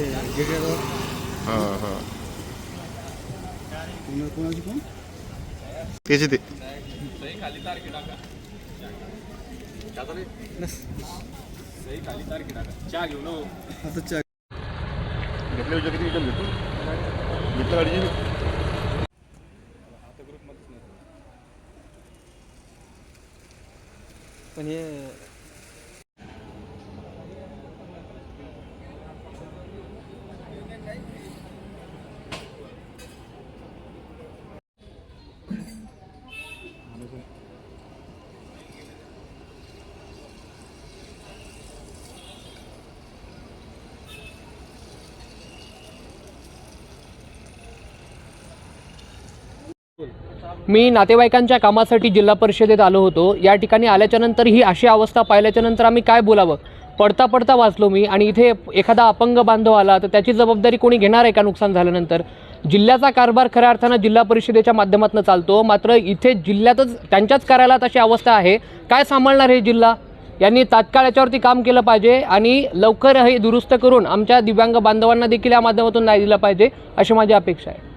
हां हां कोणाची त्याचे ते आता चहा घेतल्या विचार किती विचार घेतो घेतलं गाडीची पण हे मी नातेवाईकांच्या कामासाठी जिल्हा परिषदेत आलो होतो. या ठिकाणी आल्याच्यानंतर ही अशी अवस्था पाहिल्याच्यानंतर आम्ही काय बोलावं? पडता पडता वाचलो मी आणि इथे एखादा अपंग बांधव आला तर त्याची जबाबदारी कोणी घेणार आहे का नुकसान झाल्यानंतर? जिल्ह्याचा कारभार खऱ्या अर्थानं जिल्हा परिषदेच्या माध्यमातून चालतो. मात्र इथे जिल्ह्यातच त्यांच्याच कार्यालयात अशी अवस्था आहे. काय सांभाळणार हे जिल्हा? यांनी तात्काळ याच्यावरती काम केलं पाहिजे आणि लवकर हे दुरुस्त करून आमच्या दिव्यांग बांधवांना देखील या माध्यमातून न्याय दिला पाहिजे अशी माझी अपेक्षा आहे.